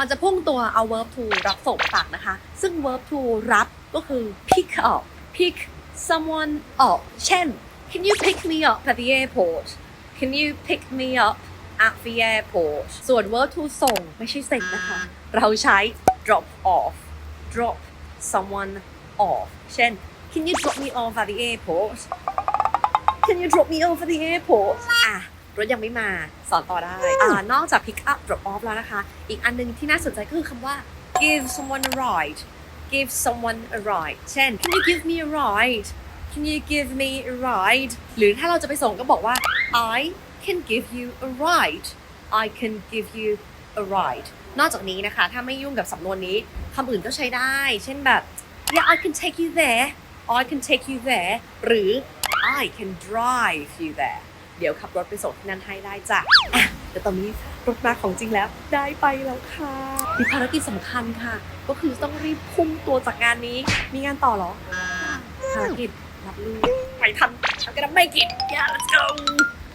ก่อนจะพุ่งตัวเอา verb to รับส่งฝากนะคะ ซึ่ง verb to รับก็คือ pick up pick someone up เช่น can you pick me up at the airport can you pick me up at the airport ส่วน verb to ส่งไม่ใช่เซ็นนะคะ เราใช้ drop off drop someone off เช่น can you drop me off at the airport can you drop me off at the airport อะ รถยังไม่มาสอนต่อได้อ่านอกจาก pick up drop off แล้วนะคะ อีกอันหนึงที่น่าสนใจก็คือคำว่า give someone a ride give someone a ride เช่น can you give me a ride can you give me a ride หรือถ้าเราจะไปส่งก็บอกว่า I can give you a ride I can give you a ride นอกจากนี้นะคะ ถ้าไม่ยุ่งกับสำนวนนี้คำอื่นก็ใช้ได้ เช่นแบบ yeah I can take you there I can take you there หรือ I can drive you there เดี๋ยวขับรถไปส่งที่นั่นให้ได้จ้ะอะแต่ตอนนี้รถมาของจริงแล้วได้ไปแล้วค่ะมีภารกิจสำคัญค่ะ ก็คือต้องรีบพุ่งตัวจากงานนี้ มีงานต่อเหรอภารกิจรับลูกไปทัน I'm gonna make it yeah let's go